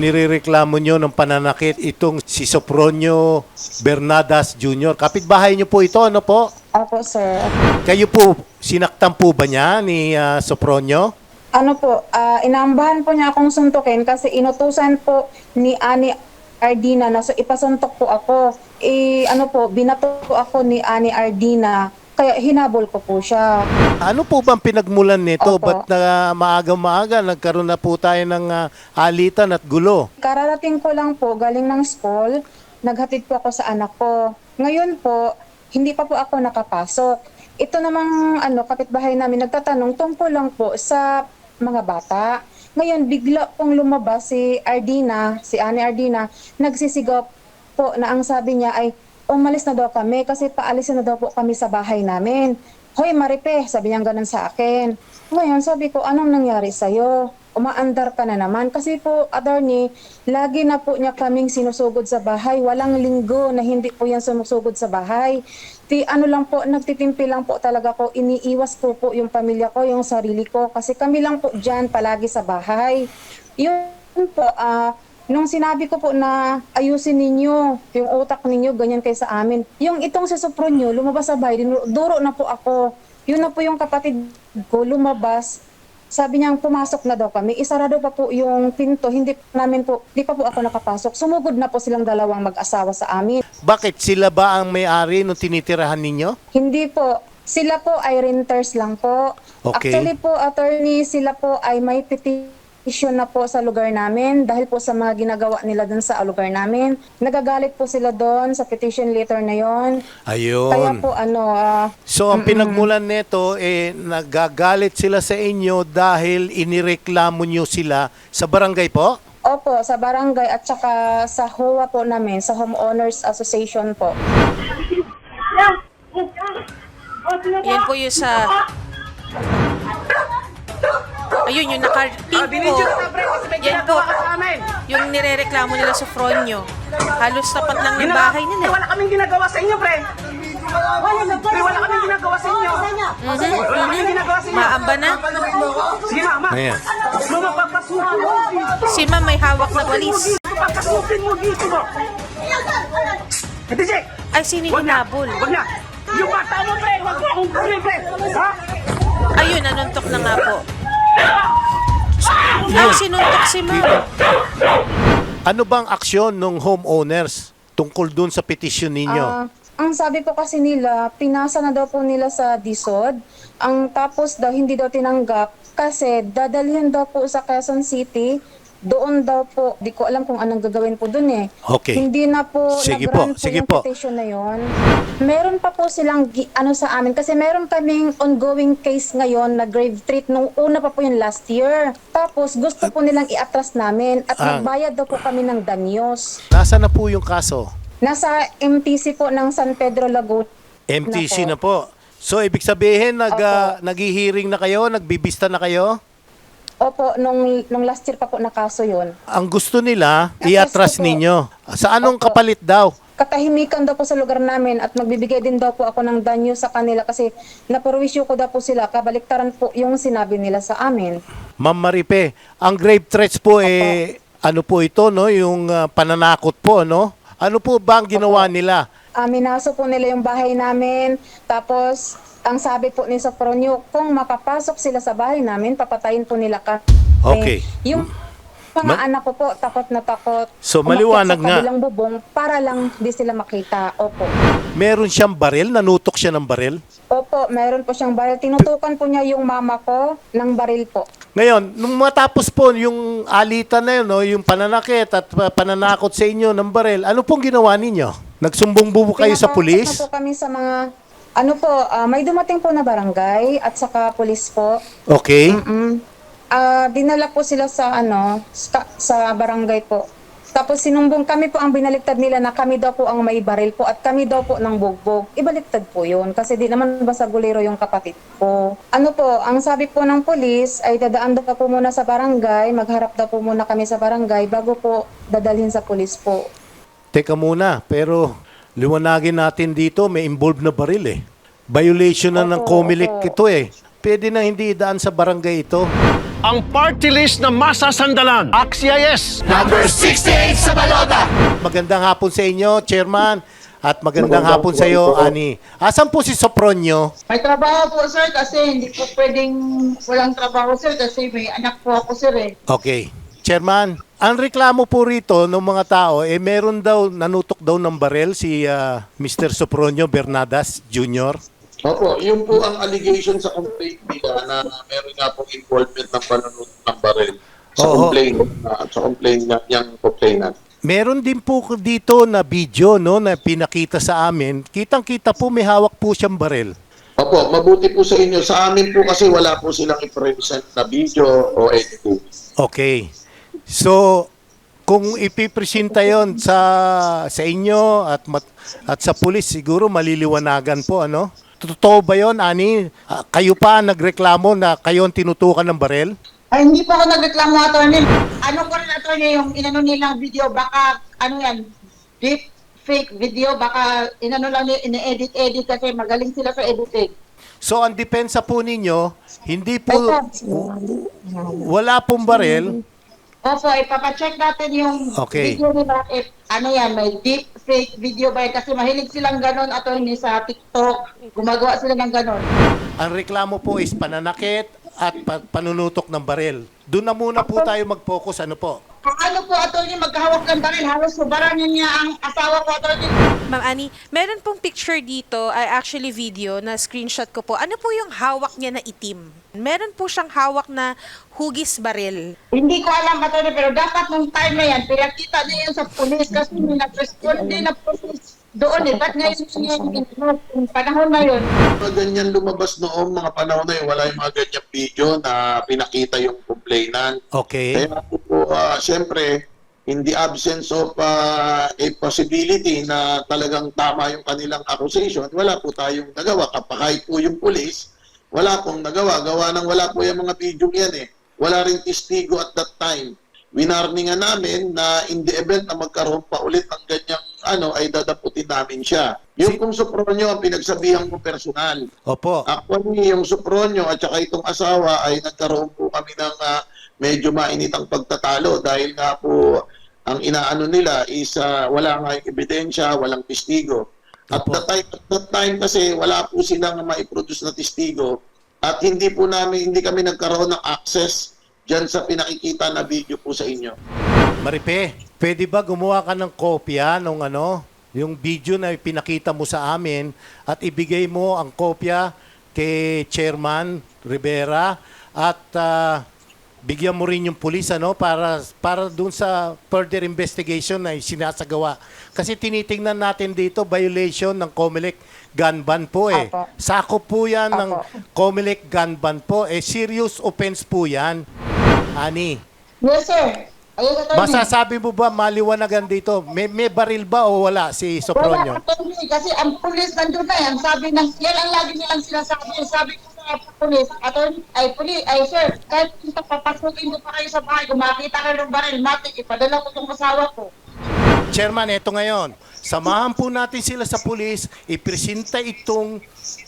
inireklamo nyo ng pananakit itong si Sopronio Bernadas Jr. Kapitbahay nyo po ito, ano po? Opo, sir. Kayo po, sinaktan po ba niya ni ah, Sopronio? Ano po, ah, inambahan po niya akong suntukin kasi inutusan po ni Ani Ardina na so ipasuntok po ako. Eh, ano po, binato po ako ni Ani Ardina kaya hinabol ko po siya. Ano po bang pinagmulan nito? Opo. Ba't na maaga-maaga nagkaroon na po tayo ng ah, alitan at gulo? Kararating ko lang po galing ng school, naghatid po ako sa anak ko. Ngayon po, hindi pa po ako nakapasok. Ito namang ano, kapitbahay namin nagtatanong tungkol lang po sa mga bata. Ngayon, bigla pong lumabas si Ardina, si Ani Ardina, nagsisigaw po na ang sabi niya ay umalis na daw kami kasi paalisin na daw po kami sa bahay namin. Hoy Maripe, sabi niya ganun sa akin. Ngayon sabi ko, anong nangyari sa'yo? Umaandar ka na naman. Kasi po, Adarni, lagi na po niya kaming sinusugod sa bahay. Walang linggo na hindi po yan sumusugod sa bahay. Ti, ano lang po, nagtitimpi lang po talaga ko. Iniiwas po po yung pamilya ko, yung sarili ko. Kasi kami lang po dyan palagi sa bahay. Yun po, ah, Nung sinabi ko po na ayusin ninyo yung utak ninyo, ganyan kayo sa amin. Yung itong si Sopronyo, lumabas sa bahay, duro na po ako. Yun na po yung kapatid ko, lumabas. Sabi niya, pumasok na daw kami. Isarado pa po yung pinto. Hindi namin po, di pa po ako nakapasok. Sumugod na po silang dalawang mag-asawa sa amin. Bakit sila ba ang may-ari nung tinitirahan ninyo? Hindi po. Sila po ay renters lang po. Okay. Actually po, attorney, sila po ay may petition na po sa lugar namin dahil po sa mga ginagawa nila dun sa lugar namin. Nagagalit po sila doon sa petition letter na yon. Kaya Ayun. po ano, ah, So ang pinagmulan nito eh nagagalit sila sa inyo dahil inireklamo nyo sila sa barangay po? opo, sa barangay at saka sa HOA po namin, sa Homeowners Association po. Yan po yung sa... Ayun, yung naka-pink po. Yan po. Yung nirereklamo nila sa Fronyo. Halos tapat lang ng bahay nila. Wala kaming ginagawa sa inyo, pre. Pre, wala kaming ginagawa sa inyo. Wala kaming ginagawa sa inyo. Maamba na. Sige, mama. Ayan. Mama, papasukin mo. Si ma'am may hawak na walis. Papasukin mo dito mo. Ate Jack, Ay, sino yung hinabol? wag na. Yung bata mo, pre. Wag mo akong bully, pre. Ha? Ayun, nanuntok na nga po. Ay, sinuntok si ma'am. Ano bang aksyon ng homeowners tungkol dun sa petisyon ninyo? Ah, ang sabi po kasi nila, pinasa na daw po nila sa DSOD. Ang tapos daw, hindi daw tinanggap kasi dadalhin daw po sa Quezon City. Doon daw po, di ko alam kung anong gagawin po doon eh. Okay. Hindi na po Sige nag-run po, sige yung po. petition na yon. Meron pa po silang gi- ano sa amin kasi meron kaming ongoing case ngayon na grave threat nung una pa po yung last year. Tapos gusto po nilang i-atras namin at Ah. magbayad daw po kami ng danyos. Nasaan na po yung kaso? Nasa MTC po ng San Pedro Laguna. MTC na na po. So ibig sabihin nag ah, naghihiring na kayo, nagbibista na kayo? Opo, nung, nung last year pa po na kaso yun. Ang gusto nila Atras iatras po. ninyo. Sa anong Opo. kapalit daw? Katahimikan daw po sa lugar namin at magbibigay din daw po ako ng danyo sa kanila kasi naperwisyo ko daw po sila. Kabaliktaran po yung sinabi nila sa amin. Ma'am Maripe, ang grave threats po eh ano po ito no, yung ah, pananakot po no? Ano po ba ang ginawa nila? Minaso po nila yung bahay namin. Tapos, ang sabi po ni Sopronio, kung makapasok sila sa bahay namin, papatayin po nila ka. Okay. Yung mga Ma- anak ko po, takot na takot. So, maliwanag sa nga. kabilang bubong para lang di sila makita. Opo. Meron siyang baril, nanutok siya ng baril. Opo, meron po siyang baril. Tinutukan po niya yung mama ko ng baril po. Ngayon, nung matapos po yung alitan na yun, no, yung pananakit at pa- pananakot sa inyo ng baril, ano pong ginawa ninyo? Nagsumbong bubo kayo sa Pinapasok pulis? na po kami sa mga, ano po, ah, may dumating po na barangay at saka pulis po. Okay. Mm. Ah, dinala po sila sa ano, sa, sa barangay po. Tapos sinumbong kami po ang binaliktad nila na kami daw po ang may baril po at kami daw po ng bugbog. Ibaliktad po yun kasi di naman basta gulero yung kapatid ko. Ano po, ang sabi po ng polis ay dadaan daw po muna sa barangay, magharap daw po muna kami sa barangay bago po dadalhin sa polis po. Teka muna, pero liwanagin natin dito, may involved na baril eh. Violation na ng COMELEC ito eh. Pwede na hindi idaan sa barangay ito. ang party list na masasandalan. Axia yes! Magandang hapon sa inyo, Chairman. At magandang hapon sa iyo, Ani. Asan po si Sopronio? May trabaho po sir kasi hindi po pwedeng walang trabaho sir kasi may anak po ako sir eh. Okay. Chairman, ang reklamo po rito ng mga tao, eh meron daw, nanutok daw ng barel si ah, Mr. Sopronio Bernadas Jr. Opo, yun po ang allegation sa complaint nila na meron nga pong involvement ng panunod ng baril sa Oo. complaint uh, sa complaint na yung complainant. Meron din po dito na video no na pinakita sa amin. Kitang-kita po may hawak po siyang barel. Opo, mabuti po sa inyo. Sa amin po kasi wala po silang i-present na video o editing. Okay. So, kung ipipresenta yon sa sa inyo at mat- at sa pulis siguro maliliwanagan po ano? Totoo ba yon, Ani? Ah, kayo pa nagreklamo na kayo ang tinutukan ng barel? Ay hindi po ako nagreklamo attorney. Ano ko rin attorney yung inano nilang video baka ano yan deep fake video baka inano lang ni ine-edit edit kasi magaling sila sa editing. So, ang depensa po ninyo, hindi po wala pong barel. Opo, ipapacheck natin yung Okay. video nila if ano yan, may deep fake video ba yan kasi mahilig silang ganon attorney sa TikTok. Gumagawa sila ng ganon. Ang reklamo po is pananakit at pa- panunutok ng barel. Doon na muna po tayo mag-focus. Ano po? Kung ano po attorney magkahawak ng baril, halos subaran niya ang asawa ko attorney. Ma'am Ani, meron pong picture dito, ay actually video na screenshot ko po. Ano po yung hawak niya na itim? Meron po siyang hawak na hugis baril. Hindi ko alam attorney pero dapat nung time na yan, pinakita niya yan sa pulis kasi may nag-respond din na pulis doon eh. Ba't ngayon niya yung yung panahon na yun? Mga ganyan lumabas noong mga panahon na yun, wala yung mga ganyang video na pinakita yung complainant. Okay. Kaya uh, siyempre, in the absence of uh, a possibility na talagang tama yung kanilang accusation, wala po tayong nagawa. Kapag kahit po yung police, wala pong nagawa. Gawa ng wala po yung mga video yan eh. Wala rin testigo at that time. Winarningan namin na in the event na magkaroon pa ulit ng ganyang ano, ay dadaputin namin siya. Yung kung Sopronio ang pinagsabihan ko personal. Opo. Actually, yung Sopronio at saka itong asawa ay nagkaroon po kami ng ah, medyo mainitang pagtatalo dahil nga po ang inaano nila is ah, wala nga yung ebidensya, walang testigo. At Opo. that time, at that time kasi wala po silang maiproduce na testigo at hindi po namin, hindi kami nagkaroon ng access dyan sa pinakikita na video po sa inyo. Maripe, pwede ba gumawa ka ng kopya nung ano, yung video na pinakita mo sa amin at ibigay mo ang kopya kay Chairman Rivera at ah, bigyan mo rin yung pulis ano para para dun sa further investigation na sinasagawa. Kasi tinitingnan natin dito violation ng COMELEC gun ban po eh. Apo. Sako po yan ng Apo. COMELEC gun ban po. Eh serious offense po yan. Ani. Yes sir. Ayun attorney. Masasabi mo ba maliwanagan dito? May, may baril ba o wala si Sopronio? Wala attorney kasi ang pulis nandun na yan. Sabi ng, yan ang lagi nilang sinasabi. Sabi ko sa pulis, attorney, ay pulis, ay sir, kahit kung papasukin ko pa kayo sa bahay, kung makita kayo ng baril, matik, ipadala ko itong asawa ko. Chairman, eto ngayon. Samahan po natin sila sa pulis, ipresenta itong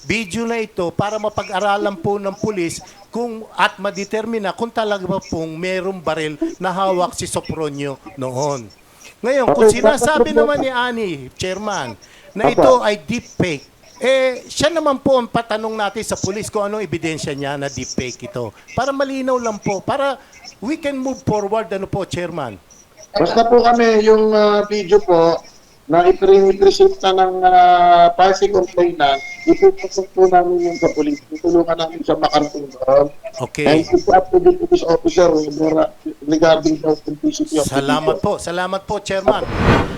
video na ito para mapag-aralan po ng pulis kung at madetermina kung talaga ba pong merong baril na hawak si Sopronio noon. Ngayon, kung sinasabi naman ni Ani, Chairman, na ito ay deepfake, eh, siya naman po ang patanong natin sa pulis kung anong ebidensya niya na deepfake ito. Para malinaw lang po, para we can move forward, ano po, Chairman? Basta po kami yung ah, video po na ipresenta ng uh, party complainant, ipupusok po namin yung sa police. Tutulungan namin siya makarating doon. Okay. And it's up to the police officer regarding the authenticity of Salamat po, salamat po, Chairman.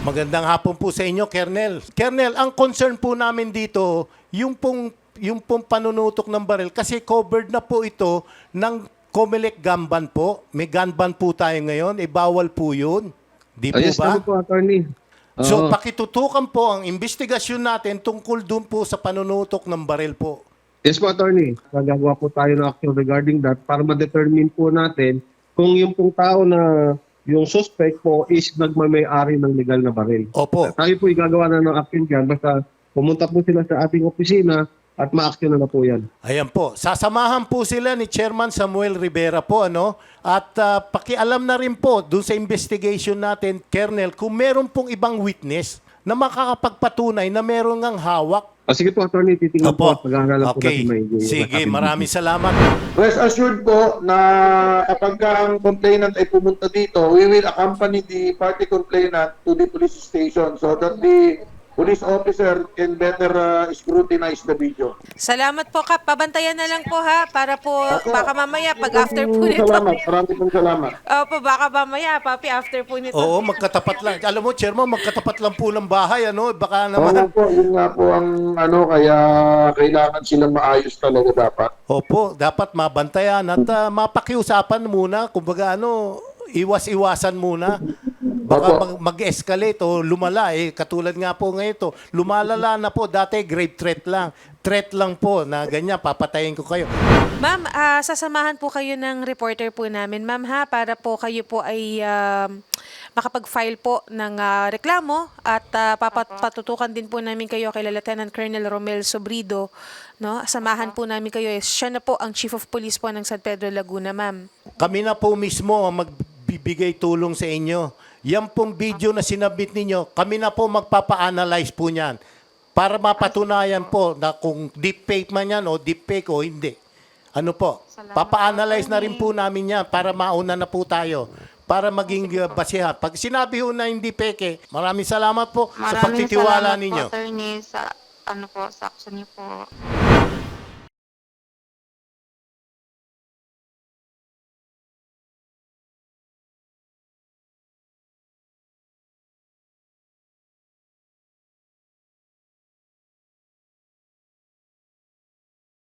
Magandang hapon po sa inyo, Kernel. Kernel, ang concern po namin dito, yung pong, yung pong panunutok ng baril, kasi covered na po ito ng Comelec gun ban po. May gun ban po tayo ngayon, eh bawal po yun. Di po Ah, yes, ba? tama po, attorney. So pakitutukan po ang investigasyon natin tungkol doon po sa panunutok ng baril po. yes po, attorney. Gagawa po tayo ng action regarding that para ma-determine po natin kung yung pong tao na yung suspect po is nagmamay-ari ng legal na baril. Opo. Tayo po igagawa na ng action dyan. Basta pumunta po sila sa ating opisina at ma-action na, na po yan. Ayan po. Sasamahan po sila ni Chairman Samuel Rivera po ano at ah, pakialam na rin po doon sa investigation natin, Colonel, kung meron pong ibang witness na makakapagpatunay na meron ngang hawak. Ah, sige po, attorney, titingnan po at pag-aaralan po Okay. natin maigi yung Sige, maraming salamat. Rest assured po na kapag ka ang complainant ay pumunta dito, we will accompany the party complainant to the police station so that the police officer can better uh, scrutinize the video. Salamat po, Kap. Pabantayan na lang po ha, para po, baka mamaya, pag after po nito. Salamat, maraming pong salamat. Opo, baka mamaya, papi, after po nito. Oo, magkatapat lang. Alam mo, Chairman, magkatapat lang po ng bahay ano, baka Oo naman. po, yun nga po ang ano, kaya kailangan silang maayos talaga dapat. Opo, dapat mabantayan at ah, mapakiusapan muna, kumbaga ano, iwas-iwasan muna. Baka Opo. mag- mag-escalate o lumala eh. Katulad nga po ngayon to. Lumalala na po. Dati grave threat lang. Threat lang po na ganyan, papatayin ko kayo. Ma'am, ah, sasamahan po kayo ng reporter po namin, ma'am ha, para po kayo po ay um, makapag-file po ng ah, reklamo at ah, papat- patutukan din po namin kayo kay Lieutenant Colonel Romel Sobrido. No? Samahan po namin kayo. Eh, Siya na po ang Chief of Police po ng San Pedro Laguna, ma'am. Kami na po mismo ang magbibigay tulong sa inyo. Yan pong video na sinabit ninyo, kami na po magpapa-analyze po niyan para mapatunayan po na kung deepfake man yan o deepfake o hindi. Ano po? Papa-analyze na rin po namin yan para mauna na po tayo para maging uh, basihan. Pag sinabi ho na hindi peke, maraming salamat po sa Maraming pagtitiwala salamat ninyo. po, attorney, sa ano po, sa action niyo po.